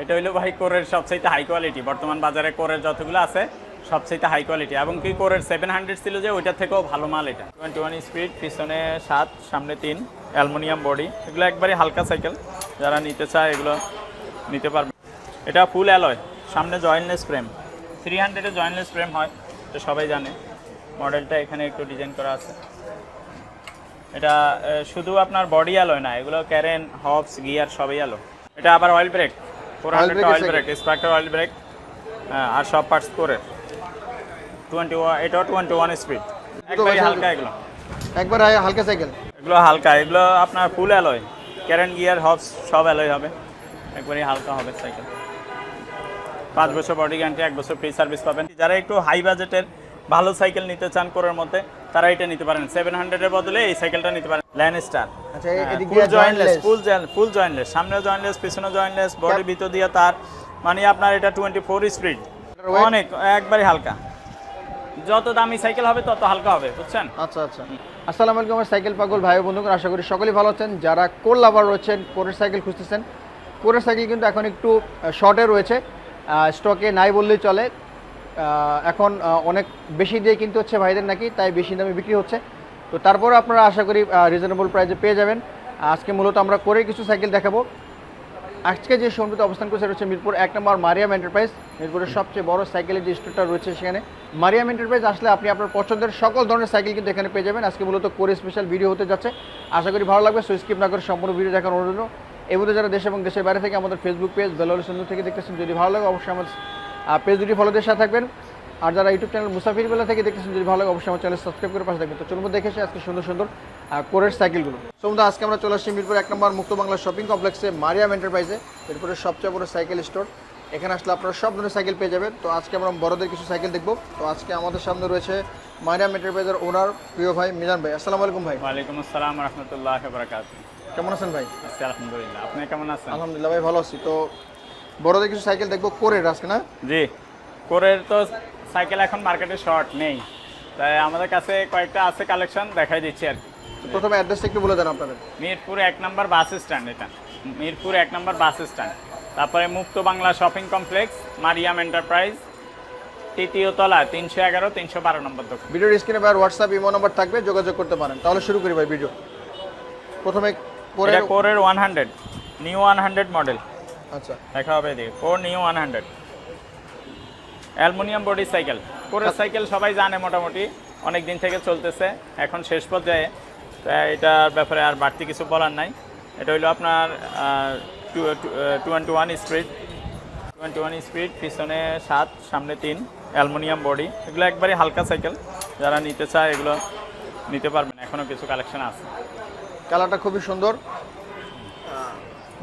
এটা হইল ভাই কোরের সবচাইতে হাই কোয়ালিটি বর্তমান বাজারে কোরের যতগুলো আছে, সবচাইতে হাই কোয়ালিটি এবং কি কোরের সেভেন হান্ড্রেড ছিল যে, ওইটার থেকেও ভালো মাল এটা। টোয়েন্টি ওয়ান স্পিড পিছনে সাত, সামনে তিন অ্যালুমিনিয়াম বডি এগুলো একবারে হালকা সাইকেল যারা নিতে চায়, এগুলো নিতে পারবে। এটা ফুল অ্যালয় সামনে জয়েন্টলেস ফ্রেম থ্রি হান্ড্রেডে জয়েন্টলেস ফ্রেম হয় তো সবাই জানে। মডেলটা এখানে একটু ডিজাইন করা আছে। এটা শুধু আপনার বডি অ্যালয় না, এগুলো ক্যারেন হবস গিয়ার সবই অ্যালো এটা আবার oil brake four hundred brake এর অয়েল ব্রেক স্পার্কার অয়েল ব্রেক আর সব পার্টস করে। টোয়েন্টি ওয়ান এটাও টোয়েন্টি ওয়ান স্পিড একবারই হালকা এগুলো। একবার হালকা সাইকেল এগুলো হালকা এগুলো আপনার full alloy crank gear hubs সব অ্যালয় হবে। একবারই হালকা হবে সাইকেল পাঁচ বছর বডি গ্যারান্টি এক বছর ফ্রি সার্ভিস পাবেন। যারা একটু হাই বাজেটের ভালো সাইকেল নিতে চান কোরের মধ্যে তারা এটা নিতে পারেন। সেভেন হান্ড্রেডের বদলে এই সাইকেলটা নিতে পারেন। ল্যান স্টার আচ্ছা ফুল দিয়ে জয়েন্টলেস ফুল ফুল জয়েন্টলেস সামনে জয়েন্টলেস পিছনে জয়েন্টলেস বডির ভিতর দিয়ে তার। মানে আপনার এটা টোয়েন্টি ফোর স্পিড অনেক একবারই হালকা। যত দামি সাইকেল হবে তত হালকা হবে বুঝছেন? আচ্ছা আচ্ছা। আসসালামু আলাইকুম আমার সাইকেল পাগল ভাই ও বন্ধুগণ আশা করি সকলেই ভালো আছেন। যারা কোর লাভার রয়েছেন কোরের সাইকেল খুঁজতেছেন। কোরের সাইকেল কিন্তু এখন একটু শর্টে রয়েছে। স্টকে নাই বললেই চলে। এখন অনেক বেশি দিয়ে কিনতে হচ্ছে ভাইদের নাকি, তাই বেশি দামে বিক্রি হচ্ছে। তো তারপরে আপনারা আশা করি রিজনেবল প্রাইসে পেয়ে যাবেন। আজকে মূলত আমরা করে কিছু সাইকেল দেখাবো। আজকে যে শোরুমটিতে অবস্থান করছে, রয়েছে মিরপুর এক নম্বর মারিয়াম এন্টারপ্রাইজ মিরপুরের সবচেয়ে বড় সাইকেলের যে স্টোরটা রয়েছে সেখানে। মারিয়াম এন্টারপ্রাইজ আসলে আপনি আপনার পছন্দের সকল ধরনের সাইকেল কিন্তু এখানে পেয়ে যাবেন। আজকে মূলত করে স্পেশাল ভিডিও হতে যাচ্ছে। আশা করি ভালো লাগবে সো স্কিপ না করে সম্পূর্ণ ভিডিও দেখার অনুরোধ মধ্যে যারা দেশ এবং দেশের বাইরে থেকে আমাদের ফেসবুক পেজ বেলাল সুন্দর থেকে দেখতেছেন, যদি ভালো লাগে অবশ্যই আমার পেজ দুটি ফলো দিয়ে সাথে থাকবেন। আর যারা ইউটিউব চ্যানেল মুসাফির বেলা থেকে দেখতেছেন যদি ভালো লাগে অবশ্যই আমার চ্যানেল সাবস্ক্রাইব করে পাশে থাকবেন। তো চলুন দেখে আসি আজকে সুন্দর সুন্দর কোরের সাইকেলগুলো সোমদা আজকে আমরা চলে আসছি মিরপুর এক নম্বর মুক্ত বাংলা শপিং কমপ্লেক্সে মারিয়াম এন্টারপ্রাইজে মিরপুরের সবচেয়ে বড় সাইকেল স্টোর এখানে আসলে আপনারা সব ধরনের সাইকেল পেয়ে যাবেন। তো আজকে আমরা বড়দের কিছু সাইকেল দেখব। তো আজকে আমাদের সামনে রয়েছে মারিয়াম এন্টারপ্রাইজের ওনার প্রিয় ভাই মিজান ভাই। আসসালামু আলাইকুম ভাই। ওয়ালাইকুম আসসালাম রহমতুল্লাহ কেমন আছেন ভাই? আলহামদুলিল্লাহ। আপনি কেমন আছেন? আলহামদুলিল্লাহ ভাই ভালো আছি। তো বড়দের কিছু সাইকেল দেখব কোরের আজকে না? জি কোরের তো সাইকেল এখন মার্কেটে শর্ট নেই। তাই আমাদের কাছে কয়েকটা আছে কালেকশন দেখাই দিচ্ছি আর কি। প্রথমে অ্যাড্রেসটা একটু বলে দেন আপনাদের। মিরপুর এক নম্বর বাস স্ট্যান্ড এটা। মিরপুর এক নম্বর বাস স্ট্যান্ড। তারপরে Mukta Bangla shopping complex Mariam enterprise তৃতীয় তলা তিনশো এগারো তিনশো বারো নম্বর দোকান। ভিডিওর স্ক্রিনে ভাই হোয়াটসঅ্যাপ ইমো নম্বর থাকবে যোগাযোগ করতে পারেন। তাহলে শুরু করি ভাই ভিডিও প্রথমে কোরের কোরের one hundred new one hundred model আচ্ছা। দেখা হবে এদিকে। Four new one hundred aluminium body cycle কোরের সাইকেল সবাই জানে মোটামুটি অনেক দিন থেকে চলতেছে। এখন শেষ পর্যায়ে। তো এটার ব্যাপারে আর বাড়তি কিছু বলার নাই। এটা হইল আপনার twenty one speed twenty one speed পিছনে সাত সামনে তিন অ্যালুমিনিয়াম বডি এগুলো একবারে হালকা সাইকেল যারা নিতে চায় এগুলো নিতে পারবেন। এখনও কিছু কালেকশন আছে। কালারটা খুবই সুন্দর।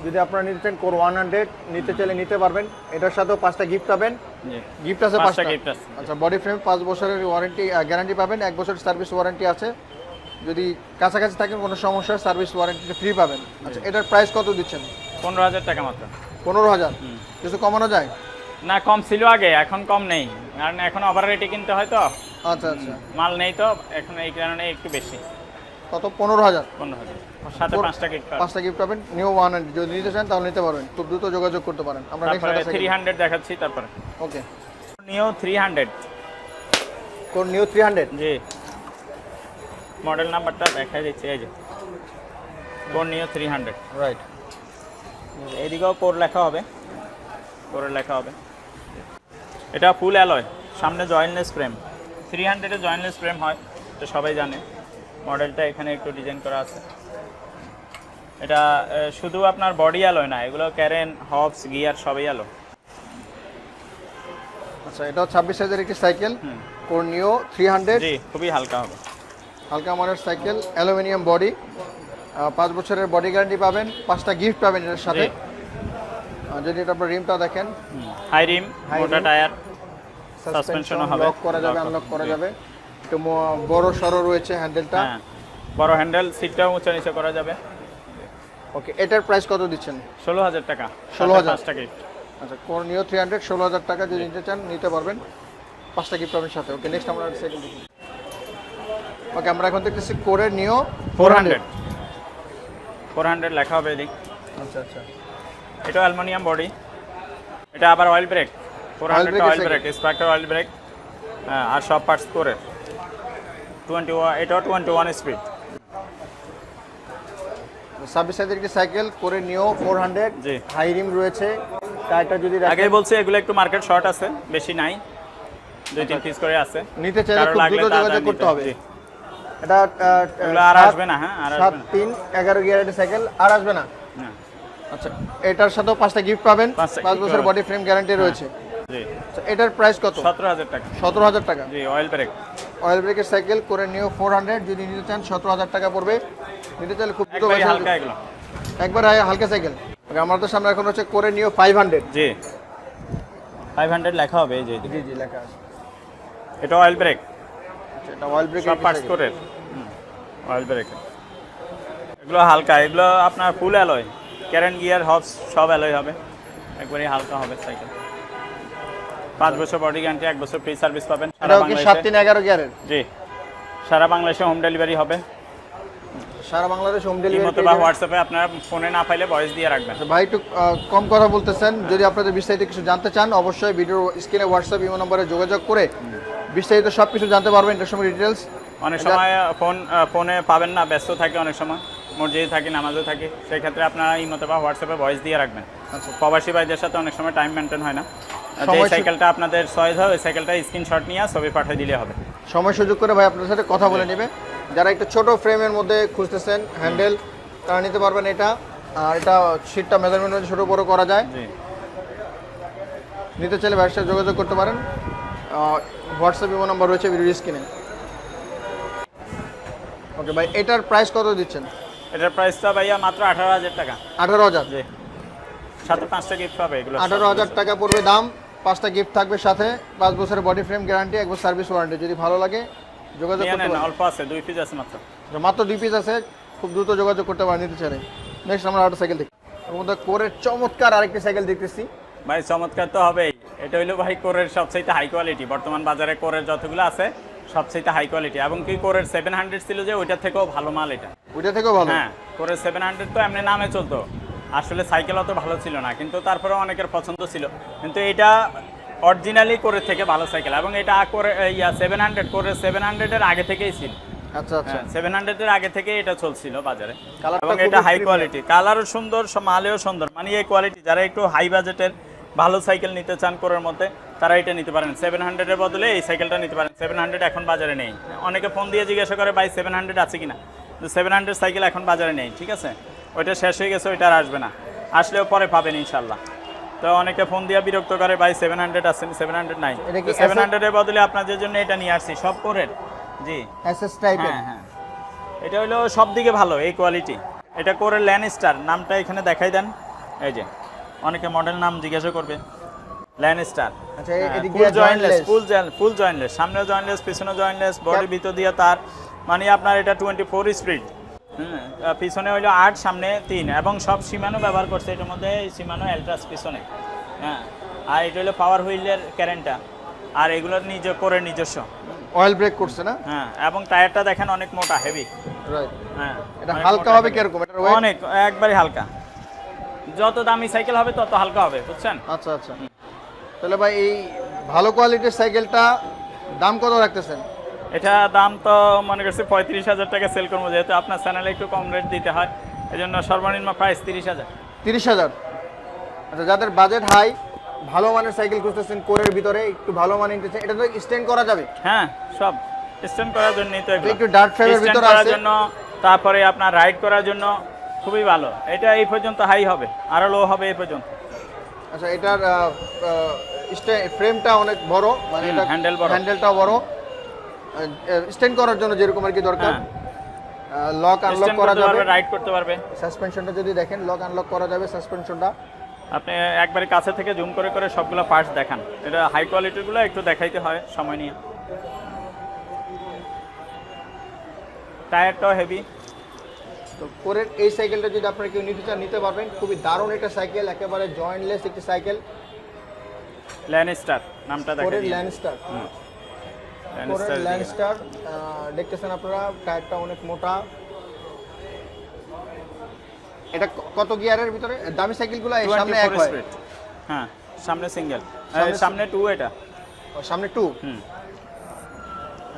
যদি আপনারা নিতে চান কোর ওয়ান হান্ড্রেড নিতে চাইলে নিতে পারবেন। এটার সাথেও পাঁচটা গিফট পাবেন। জি। গিফট আছে পাঁচটা গিফট আছে। আচ্ছা বডি ফ্রেম পাঁচ বছরের ওয়ারেন্টি গ্যারান্টি পাবেন। এক বছরের সার্ভিস ওয়ারেন্টি আছে। যদি কাছাকাছি থাকেন কোনো সমস্যার সার্ভিস ওয়ারেন্টি ফ্রি পাবেন। আচ্ছা এটার প্রাইস কত দিচ্ছেন? পনেরো হাজার টাকা মাত্র। পনেরো হাজার? কিছু কমানো যায়? না কম ছিল আগে এখন কম নেই। কারণ এখন ওভার রেটে কিনতে হয় তো। আচ্ছা আচ্ছা। মাল নেই তো এখন এই কারণে একটু বেশি। কত? পনেরো হাজার। সাথে পাঁচটা কিট পাঁচটা গিফট পাবেন নিউ ওয়ান হান্ড্রেড যদি নিতে চান তাহলে নিতে পারবেন। খুব দ্রুত যোগাযোগ করতে পারেন। আমরা থ্রি হান্ড্রেড দেখাচ্ছি তারপরে। ওকে নিও থ্রি হান্ড্রেড কোন নিউ থ্রি হান্ড্রেড জি। মডেল নাম্বারটা এই যে। Core neo three hundred right এইদিকেও কোর লেখা হবে। কোরের লেখা হবে। এটা ফুল অ্যালয় সামনে জয়েন্টলেস ফ্রেম থ্রি হান্ড্রেডে জয়েন্টলেস ফ্রেম হয় তো সবাই জানে। মডেলটা এখানে একটু ডিজাইন করা আছে। এটা শুধু আপনার বডি অ্যালয় না এগুলো ক্যারেন হবস গিয়ার সবই অ্যালো আচ্ছা এটাও ছাব্বিশ সাইজের একটি সাইকেল হুম। কোর নিও থ্রি হান্ড্রেড খুবই হালকা হবে। হালকা মানের সাইকেল অ্যালুমিনিয়াম বডি পাঁচ বছরের বডি গ্যারান্টি পাবেন পাঁচটা গিফট পাবেন এর সাথে। যদি এটা আপনার রিমটা দেখেন। হাই রিম মোটা টায়ার সাসপেনশন হবে। লক করা যাবে আনলক করা যাবে। একটু বড় সড়ো রয়েছে হ্যান্ডেলটা হ্যাঁ বড় হ্যান্ডেল সিটটাও উঁচা নিচে করা যাবে। ওকে এটার প্রাইস কত দিচ্ছেন? ষোলো হাজার টাকা। 16,000 পাঁচটা গিফট আচ্ছা কোর নিও থ্রি হান্ড্রেড ষোলো হাজার টাকা যদি নিতে চান নিতে পারবেন। পাঁচটা গিফট পাবেন সাথে। ওকে নেক্সট আমরা সেকেন্ড ওকে আমরা এখন দেখতেছি কোরের নিও ফোর হান্ড্রেড ফোর হান্ড্রেড লেখা হবে এদিক। আচ্ছা আচ্ছা। এটা অ্যালুমিনিয়াম বডি এটা আবার oil brake four hundred oil brake স্পার্কের oil brake হ্যাঁ আর সব পার্টস করে। টোয়েন্টি ওয়ান এটাও টোয়েন্টি ওয়ান স্পিড ছাব্বিশ সাইজের একটি cycle core neo four hundred জি। হাই রিম রয়েছে। টায়ারটা যদি আগেই বলছি এগুলো একটু মার্কেট শর্ট আছে বেশি নাই। দুই তিন পিস করে আছে। নিতে চাইলে খুব দ্রুত যোগাযোগ করতে হবে। এটা আর আসবে না হ্যাঁ আর সাত তিন এগারো সাইকেল আর আসবে না। আচ্ছা এটার সাথেও পাঁচটা গিফট পাবেন। পাঁচ বছর বডি ফ্রেম গ্যারান্টি রয়েছে। আচ্ছা, এটার প্রাইস কত? সতেরো হাজার টাকা। সতেরো হাজার টাকা। জি অয়েল ব্রেক অয়েল ব্রেকের cycle core neo four hundred যদি নিতে চান সতেরো হাজার টাকা পড়বে। নিতে চাইলে খুব দ্রুত হালকা একবার হালকা সাইকেল। আমার তো সামনে এখন হচ্ছে করে নিও ফাইভ হান্ড্রেড জি। ফাইভ হান্ড্রেড লেখা হবে এই যে জি জি লেখা আছে। এটা অয়েল ব্রেক আচ্ছা, এটা অয়েল ব্রেক সব পার্টস করে অয়েল ব্রেক এগুলো হালকা এগুলো আপনার full alloy crank gear hubs সব অ্যালয় হবে। একবারই হালকা হবে সাইকেল। পাঁচ বছর বডি গ্যারান্টি এক বছর ফ্রি সার্ভিস পাবেন। সারা কি সাত বাংলাদেশে তিন এগারো গিয়ারের জি। সারা বাংলাদেশে হোম ডেলিভারি হবে। সারা বাংলাদেশ হোম এই মতো বা হোয়াটসঅ্যাপে আপনার ফোনে না পাইলে ভয়েস দিয়ে রাখবেন। ভাই একটু কম কথা বলতেছেন। যদি আপনাদের বিস্তারিত কিছু জানতে চান অবশ্যই ভিডিও স্ক্রিনে হোয়াটসঅ্যাপ ইমো নম্বরে যোগাযোগ করে বিস্তারিত সব কিছু জানতে পারবেন। এটার সময় ডিটেলস অনেক সময় ফোন ফোনে পাবেন না ব্যস্ত থাকে অনেক সময়। মসজিদে থাকি নামাজে থাকি। সেই ক্ষেত্রে আপনারা এই মতো বা হোয়াটসঅ্যাপে ভয়েস দিয়ে রাখবেন। আচ্ছা। প্রবাসী ভাইদের সাথে অনেক সময় টাইম মেনটেন হয় না। যে সাইকেলটা আপনাদের চয়েস হয় ওই সাইকেলটা স্ক্রিনশট নিয়ে ছবি পাঠিয়ে দিলে হবে। সময় সুযোগ করে ভাই আপনাদের সাথে কথা বলে নেবে। যারা একটু ছোট ফ্রেমের মধ্যে খুঁজতেছেন হ্যান্ডেল তারা নিতে পারবেন এটা। আর এটা সিটটা মেজারমেন্ট ছোট বড় করা যায়। নিতে চাইলে সাথে যোগাযোগ করতে পারেন। হোয়াটসঅ্যাপ ইমো নাম্বার রয়েছে ভিডিও স্ক্রিনে ওকে ভাই এটার প্রাইস কত দিচ্ছেন? এটার প্রাইসটা ভাইয়া মাত্র আঠারো হাজার টাকা। আঠারো হাজার? জি। সাথে পাঁচটা গিফট পাবে এগুলো। আঠারো হাজার টাকা পড়বে দাম। পাঁচটা গিফট থাকবে সাথে পাঁচ বছরের বডি ফ্রেম গ্যারান্টি একবার সার্ভিস ওয়ারেন্টি যদি ভালো লাগে যোগাযোগ করতে পারেন। অল্প আছে দুই পিস আছে মাত্র। মাত্র দুই পিস আছে খুব দ্রুত যোগাযোগ করতে পারেন নিতে চাইলে। নেক্সট আমরা আরেকটা সাইকেল দেখি। ওর মধ্যে করে চমৎকার আরেকটি সাইকেল দেখতেছি। ভাই চমৎকার তো হবেই। এটা হইল ভাই কোরের সবচাইতে হাই কোয়ালিটি বর্তমান বাজারে কোরের যতগুলো আছে সবচাইতে হাই কোয়ালিটি এবং কি কোরের সেভেন হান্ড্রেড ছিল যে ওইটার থেকেও ভালো মাল এটা। ওইটা থেকেও ভালো? হ্যাঁ কোরের সেভেন হান্ড্রেড তো এমনি নামে চলতো। আসলে সাইকেল অত ভালো ছিল না কিন্তু তারপরেও অনেকের পছন্দ ছিল। কিন্তু এটা অরিজিনালি করে থেকে ভালো সাইকেল এবং এটা করে ইয়া সেভেন হান্ড্রেড করে সেভেন হান্ড্রেডের আগে থেকেই ছিল। আচ্ছা আচ্ছা। সেভেন হান্ড্রেডের আগে থেকে এটা চলছিল বাজারে। এবং এটা হাই কোয়ালিটি কালারও সুন্দর মালেও সুন্দর। মানে এই কোয়ালিটি যারা একটু হাই বাজেটের ভালো সাইকেল নিতে চান কোরের মধ্যে তারা এটা নিতে পারেন। সেভেন হান্ড্রেডের বদলে এই সাইকেলটা নিতে পারেন। সেভেন হান্ড্রেড এখন বাজারে নেই। অনেকে ফোন দিয়ে জিজ্ঞাসা করে ভাই সেভেন হান্ড্রেড আছে কিনা? সেভেন হান্ড্রেড সাইকেল এখন বাজারে নেই ঠিক আছে? ওইটা শেষ হয়ে গেছে ওইটা আর আসবে না। আসলেও পরে পাবেন ইনশাল্লাহ। তো অনেকে ফোন দিয়ে বিরক্ত করে ভাই সেভেন হান্ড্রেড আসেন সেভেন হান্ড্রেড নাই। সেভেন হান্ড্রেডের বদলে আপনাদের জন্য এটা নিয়ে আসছি সব কোরের। জি। এসএস টাইপের হ্যাঁ হ্যাঁ। এটা হলো সব দিকে ভালো এই কোয়ালিটি এটা করে ল্যান স্টার নামটা এখানে দেখাই দেন। এই যে অনেকে মডেল নাম জিজ্ঞাসা করবে। ল্যান স্টার আচ্ছা full jointless full full jointless সামনে জয়েন্টলেস পিছনে জয়েন্টলেস বডির ভিতর দিয়ে তার। মানে আপনার এটা টোয়েন্টি ফোর স্পিড পিছনে হইল আট সামনে তিন এবং সব সীমানো ব্যবহার করছে। এটার মধ্যে সীমানো অ্যালট্রাস পিছনে। হ্যাঁ আর এটা হলো পাওয়ার হুইলের ক্যারেন্টটা আর এগুলোর নিজ করে নিজস্ব। অয়েল ব্রেক করছে না? হ্যাঁ এবং টায়ারটা দেখেন অনেক মোটা হেভি রাইট হ্যাঁ এটা হালকা হবে কীরকম? অনেক একবারে হালকা। যত দামি সাইকেল হবে তত হালকা হবে বুঝছেন? আচ্ছা আচ্ছা। তাহলে ভাই এই ভালো কোয়ালিটির সাইকেলটা দাম কত রাখতেছেন? এটা দাম তো মনে করছি পঁয়ত্রিশ হাজার টাকা সেল করব যেহেতু আপনার চ্যানেলে একটু কম রেট দিতে হয় এই জন্য সর্বনিম্ন প্রাইস তিরিশ হাজার। তিরিশ হাজার। আচ্ছা যাদের বাজেট হাই ভালো মানের সাইকেল খুঁজতেছেন কোরের ভিতরে একটু ভালো মানের নিতে এটা তো স্ট্যান্ড করা যাবে? হ্যাঁ সব। স্ট্যান্ড করার জন্যই তো একটু ডার্ট ফ্রেমের ভিতরে আছে। জন্য তারপরে আপনার রাইড করার জন্য খুবই ভালো। এটা এই পর্যন্ত হাই হবে আরও লো হবে এই পর্যন্ত। আচ্ছা এটার ফ্রেমটা অনেক বড় মানে এটা handle বড়। হ্যান্ডেলটাও বড়। স্ট্যান্ড করার জন্য যেরকম আর কি দরকার। হ্যাঁ। লক আনলক করা যাবে। রাইড করতে পারবে। সাসপেনশনটা যদি দেখেন লক আনলক করা যাবে সাসপেনশনটা আপনি একবারে কাছে থেকে জুম করে করে সবগুলো পার্টস দেখান। এটা হাই কোয়ালিটিগুলো একটু দেখাইতে হয় সময় নিয়ে। টায়ারটাও হেভি তো কোরের এই সাইকেলটা যদি আপনারা কেউ নিতে চান নিতে পারবেন। খুবই দারুণ একটা সাইকেল একেবারে জয়েন্টলেস একটি সাইকেল ল্যানিস্টার নামটা দেখা কোরের দিন ল্যান্ডস্টার ল্যানিস্টার ল্যান্ডস্টার দেখতেছেন আপনারা টায়ারটা অনেক মোটা। এটা কত গিয়ারের ভিতরে? দামি সাইকেলগুলো সামনে এক হয়। হ্যাঁ সামনে সিঙ্গেল। সামনে- টু এটা। সামনে টু হুম।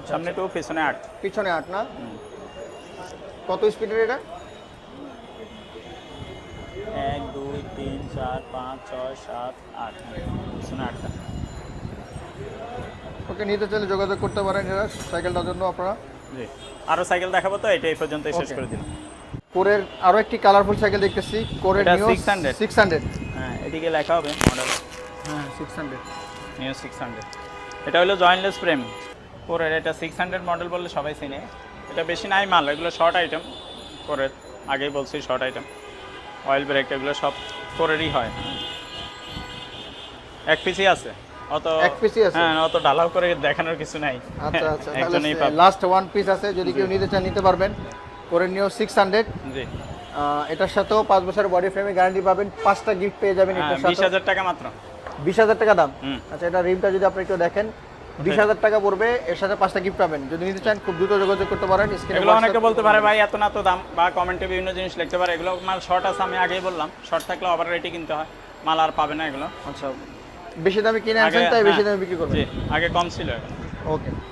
সামনে টু পিছনে আট। পিছনে আট না। কত স্পিডের এটা? এক দুই তিন চার পাঁচ ছয় সাত আট। পিছনে আটটা। ওকে নিতে চাইলে যোগাযোগ করতে পারেন এরা সাইকেলটার জন্য আপনারা। জি। আরও সাইকেল দেখাবো তো এটা এই পর্যন্তই শেষ করে দিলাম। কোরের আরও একটি কালারফুল সাইকেল দেখতেছি কোরের নিউ 600 সিক্স হান্ড্রেড হ্যাঁ এদিকে লেখা হবে মডেল হ্যাঁ six hundred new six hundred এটা হলো জয়েন্টলেস ফ্রেম পরের এটা সিক্স হান্ড্রেড মডেল বললে সবাই চিনে। এটা বেশি নাই মাল এগুলো শর্ট আইটেম পরের আগেই বলছি শর্ট আইটেম অয়েল ব্রেক এগুলো সব কোরেরই হয়। এক পিসই আছে। অত এক পিসই আছে? হ্যাঁ অত ঢালাও করে দেখানোর কিছু নাই। আচ্ছা আচ্ছা। একজনেই পাবে। লাস্ট ওয়ান পিস আছে যদি কেউ নিতে চান নিতে পারবেন। নিউ সিক্স হান্ড্রেড জি। এটার সাথেও পাঁচ বছরের বডি ফ্রেমে গ্যারান্টি পাবেন। পাঁচটা গিফট পেয়ে যাবেন হ্যাঁ এটার সাথে হাজার টাকা মাত্র। বিশ হাজার টাকা দাম। আচ্ছা এটা রিমটা যদি আপনি একটু দেখেন বিশ হাজার টাকা পড়বে এর সাথে পাঁচটা গিফট পাবেন। যদি নিতে চান খুব দ্রুত যোগাযোগ করতে পারেন এগুলো অনেকে বলতে পারে ভাই এত না তো দাম। বা কমেন্টে বিভিন্ন জিনিস লিখতে পারে। এগুলো মাল শর্ট আছে আমি আগেই বললাম। শর্ট থাকলে ওভার রেটে কিনতে হয়। মাল আর পাবে না এগুলো। আচ্ছা বেশি দামে কিনে আনছেন তাই বেশি দামে বিক্রি করবেন? জি আগে কম ছিল ওকে।